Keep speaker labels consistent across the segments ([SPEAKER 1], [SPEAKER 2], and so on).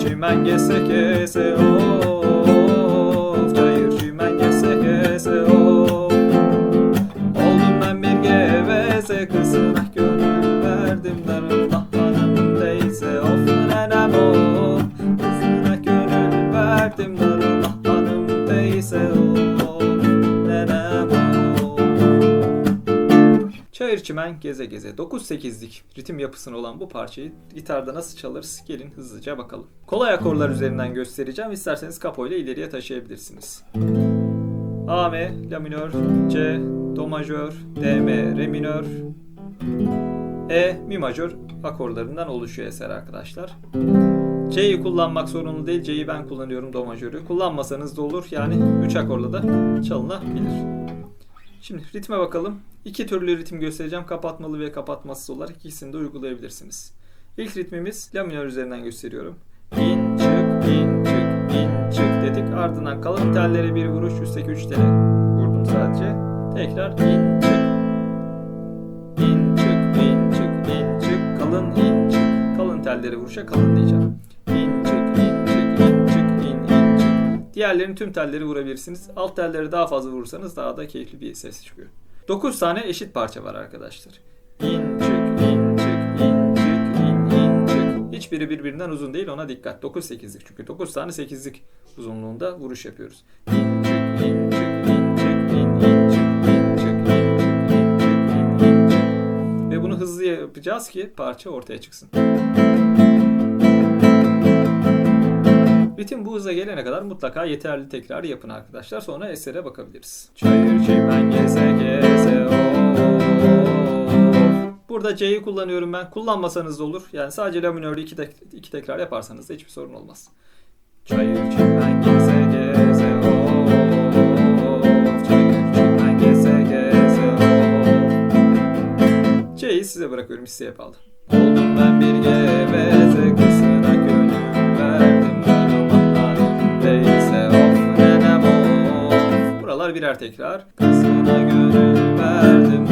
[SPEAKER 1] Çimen gese gese of. Çayır çimen gese gese of. Oldum ben bir geveze kızına çimen geze geze 9-8'lik ritim yapısına olan bu parçayı gitarda nasıl çalarız gelin hızlıca bakalım. Kolay akorlar üzerinden göstereceğim. İsterseniz kapo ile ileriye taşıyabilirsiniz. A M, La minör, C, Do majör, D M, Re minör, E, Mi majör akorlarından oluşuyor eser arkadaşlar. C'yi kullanmak zorunlu değil. C'yi ben kullanıyorum Do majörü. Kullanmasanız da olur. Yani 3 akorla da çalınabilir. Şimdi ritme bakalım. İki türlü ritim göstereceğim. Kapatmalı ve kapatmasız olarak ikisini de uygulayabilirsiniz. İlk ritmimiz La minör üzerinden gösteriyorum. İn çık in çık in çık dedik. Ardından kalın tellere bir vuruş üstteki üç tele vurdum sadece. Tekrar in çık. İn çık in çık in çık kalın in çık. Kalın tellere vuruşa kalın diyeceğim. Çık. Diğerlerini tüm telleri vurabilirsiniz. Alt telleri daha fazla vurursanız daha da keyifli bir ses çıkıyor. 9 tane eşit parça var arkadaşlar. İn çık in çık in çık in in çık. Hiçbiri birbirinden uzun değil ona dikkat. 9-8'lik çünkü 9 tane 8'lik uzunluğunda vuruş yapıyoruz. İn çık in çık in çık in in çık in çık in çık in çık in çık. Ve bunu hızlı yapacağız ki parça ortaya çıksın. Ritim bu hıza gelene kadar mutlaka yeterli tekrar yapın arkadaşlar. Sonra esere bakabiliriz. Çayır çimen geze geze of. Burada C'yi kullanıyorum ben. Kullanmasanız da olur. Yani sadece la minörde iki, tek- iki tekrar yaparsanız da hiçbir sorun olmaz. Çayır çimen geze geze of. Çayır çimen geze geze of. C'yi size bırakıyorum. Hisse yapalım. Oldum ben bir geveze birer tekrar Kızına gönül verdim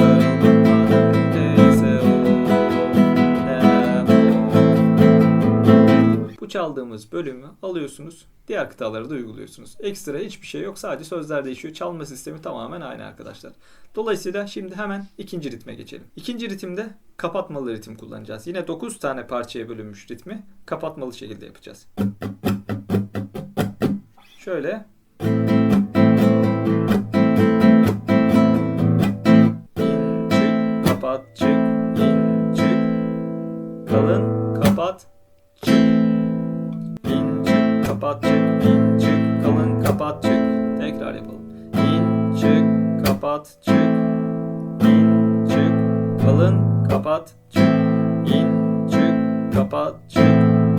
[SPEAKER 1] Bu çaldığımız bölümü alıyorsunuz diğer kıtaları da uyguluyorsunuz. Ekstra hiçbir şey yok sadece sözler değişiyor. Çalma sistemi tamamen aynı arkadaşlar. Dolayısıyla şimdi hemen ikinci ritme geçelim. İkinci ritimde kapatmalı ritim kullanacağız. Yine 9 tane parçaya bölünmüş ritmi kapatmalı şekilde yapacağız. Şöyle. Kapat çık. İn çık kapat çık. İn çık kalın kapat çık. Tekrar yapalım. İn çık kapat çık. İn çık kalın kapat çık. İn çık kapat çık.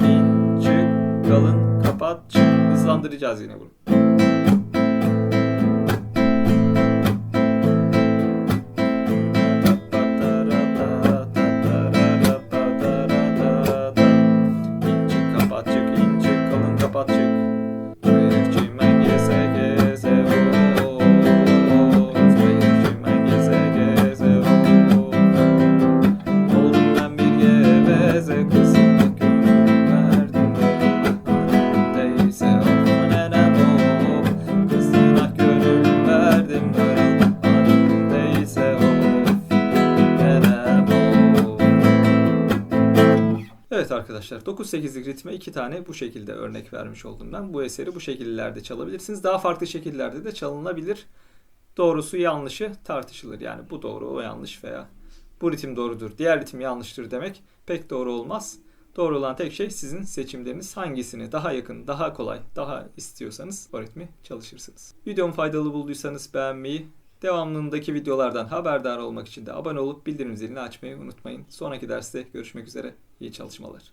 [SPEAKER 1] İn çık kalın kapat çık. Hızlandıracağız yine bunu. Çimen Evet arkadaşlar 9-8'lik ritme iki tane bu şekilde örnek vermiş oldum ben. Bu eseri bu şekillerde çalabilirsiniz. Daha farklı şekillerde de çalınabilir. Doğrusu yanlışı tartışılır. Yani bu doğru o yanlış veya bu ritim doğrudur diğer ritim yanlıştır demek pek doğru olmaz. Doğru olan tek şey sizin seçimleriniz hangisini daha yakın, daha kolay, daha istiyorsanız o ritmi çalışırsınız. Videomu faydalı bulduysanız beğenmeyi, devamlılığındaki videolardan haberdar olmak için de abone olup bildirim zilini açmayı unutmayın. Sonraki derste görüşmek üzere. İyi çalışmalar.